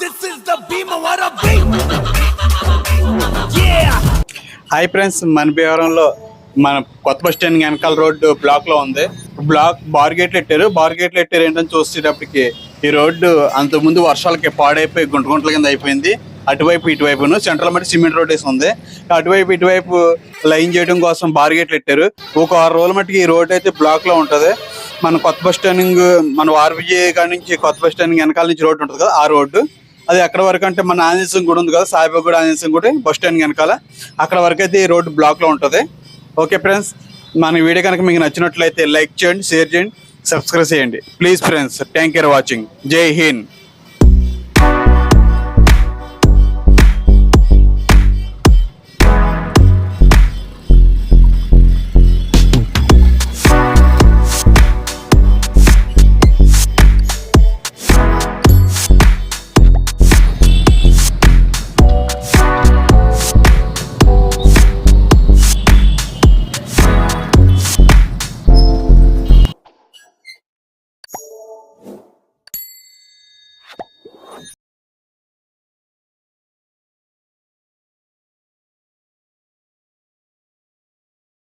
This is the Bhimawara hi friends మన భీవరంలో మన కొత్త బస్ స్టాండ్ వెనకాల రోడ్డు బ్లాక్లో ఉంది. బ్లాక్ బార్గేట్లు పెట్టారు బార్ పెట్టారు ఏంటని చూసేటప్పటికి ఈ రోడ్డు అంత ముందు వర్షాలకి పాడైపోయి గుంట గుంటల కింద అయిపోయింది. అటువైపు ఇటువైపును సెంట్రల్ మట్టి సిమెంట్ రోడ్ వేసి ఉంది అటువైపు ఇటువైపు లైన్ చేయడం కోసం బార్గేట్లు పెట్టారు ఒక ఆరు రోజుల మట్టుకి ఈ రోడ్ అయితే బ్లాక్లో ఉంటది. మన కొత్త బస్ స్టాండింగ్ మన ఆర్బీజే కాడి నుంచి కొత్త బస్ స్టాండ్ వెనకాల నుంచి రోడ్డు ఉంటుంది కదా ఆ రోడ్డు. అది ఎక్కడ వరకు అంటే మన ఆంజనేయం గుడి ఉంది కదా సాయిబాబా గుడి ఆంజనేయం గుడి బస్ స్టాండ్ వెనకాల. అక్కడ వరకు అయితే ఈ రోడ్డు బ్లాక్లో ఉంటుంది. ఓకే ఫ్రెండ్స్ మన వీడియో కనుక మీకు నచ్చినట్లయితే లైక్ చేయండి షేర్ చేయండి సబ్స్క్రైబ్ చేయండి. Please friends thank you for watching. జై హింద్.